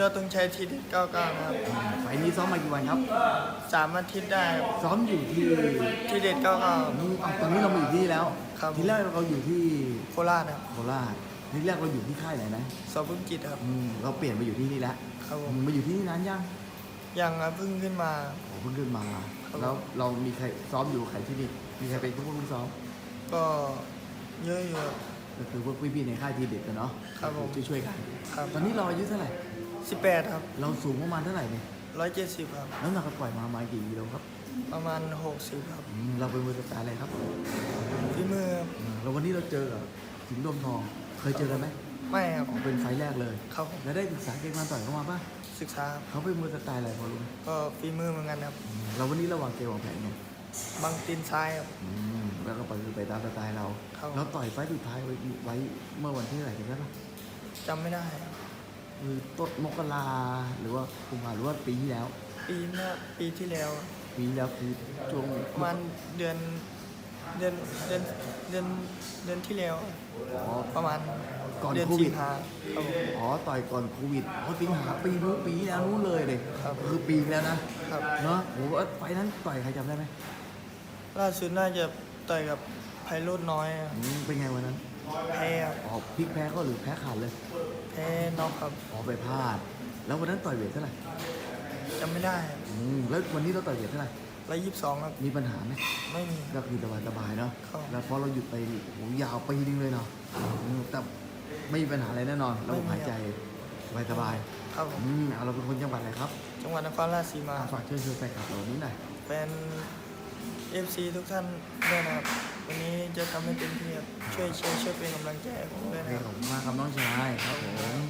ยอดตรงชัยทีเด็ดเก้าเก้าครับไฟล์นี้ซ้อมมากี่วันครับ สามอาทิตย์ได้ครับซ้อมอยู่ที่ทีเด็ดเก้าเก้าอืมอ้าวตอนนี้เรามาอยู่ที่นี่แล้ว ครับ ทีแรกเราอยู่ที่โคราชครับโคราชทีแรกเราอยู่ที่ค่ายไหนนะสอบพึ่งจิตครับ อืมเราเปลี่ยนมาอยู่ที่นี่แล้วครับผอืมมมาอยู่ที่นี่นานยังยังครับเพิ่งขึ้นมา โอ้เพิ่งขึ้นมา ครับ แล้วเรามีใครซ้อมอยู่ใครที่นี่ มีใครเป็นผู้ผู้ซ้อม ก็เยอะอยู่ครับ ก็คือพวกพี่ๆในค่ายทีเด็ดกันเนาะครับผม ช่วยๆกัน ครับ ตอนนี้เราอายุเท่าไหร่ สิบแปดครับเราสูงประมาณเท่าไหร่เนี่ยร้อยเจ็ดสิบครับ น้ำหนักเราปล่อยมาประมาณกี่กิโลครับประมาณหกสิบครับอืมเราเป็นมือสไตล์อะไรครับฝีมือครับอืมแล้ววันนี้เราเจอกับสิงห์ดมทอง เคยเจอกันไหมไม่ครับ อ๋อเป็นไฟล์แรกเลยครับผม แล้วได้ศึกษาเกมการต่อยเข้ามาป่ะศึกษาครับเขาเป็นมือสไตล์อะไรพอรู้ไหมก็ฝีมือเหมือนกันครับ อืมเราวันนี้ระหว่างเกมวางแผนไงบางตีนซ้ายครับ อืมแล้วก็ไปคือไปตามสไตล์เราครับ เราต่อยไฟล์สุดท้ายไว้ไว้เมื่อวันที่เท่าไหร่กันได้ปะจำไม่ได้ครับ คือต้นมกราหรือว่ากุมภาหรือว่าปีที่แล้ว ปีหน้าปีที่แล้ว ปีที่แล้วคือช่วงประมาณเดือนเดือนเดือนเดือนเดือนที่แล้วอ๋อประมาณก่อนเดือนโควิสิดงหาครับผม อ๋อต่อยก่อนโควิดเพราะสิงหาปีนู้นปีที่แล้วนู้นเลยเลยครับ คือปีที่แล้วนะครับ เนาะโหไฟล์นั้นต่อยใครจำได้ไหมล่าสุดน่าจะต่อยกับไพโรดน้อยครับอืมเป็นไงวันนั้น แพ้ครับอ๋อพลิกแพ้ก็หรือแพ้ขาดเลยแพ้น็อกครับอ๋อไปพลาด แล้ววันนั้นต่อยเวทเท่าไหร่จำไม่ได้อืมแล้ววันนี้เราต่อยเวทเท่าไหร่ร้อยยี่สิบสองครับ มีปัญหาไหมไม่มี ก็คือสบายๆเนาะครับ แล้วพอเราหยุดไปนี่โหยาวปีนึงเลยเนาะอืมแต่ไม่มีปัญหาอะไรแน่นอนระบบหายใจสบายครับผๆมอืมเอาเราเป็นคนจังหวัดอะไรครับจังหวัดนครราชสีมาอะฝากเชิญชวนแฟนคลับเรานี้หน่อย แฟนเอฟซีทุกท่านด้วยนะครับ วันนี้จะทำให้เต็มที่ครับช่วยเชียร์ช่วยเป็นกำลังใจให้ผมด้วยนะครับอบคุณมากครับน้องชายครับผม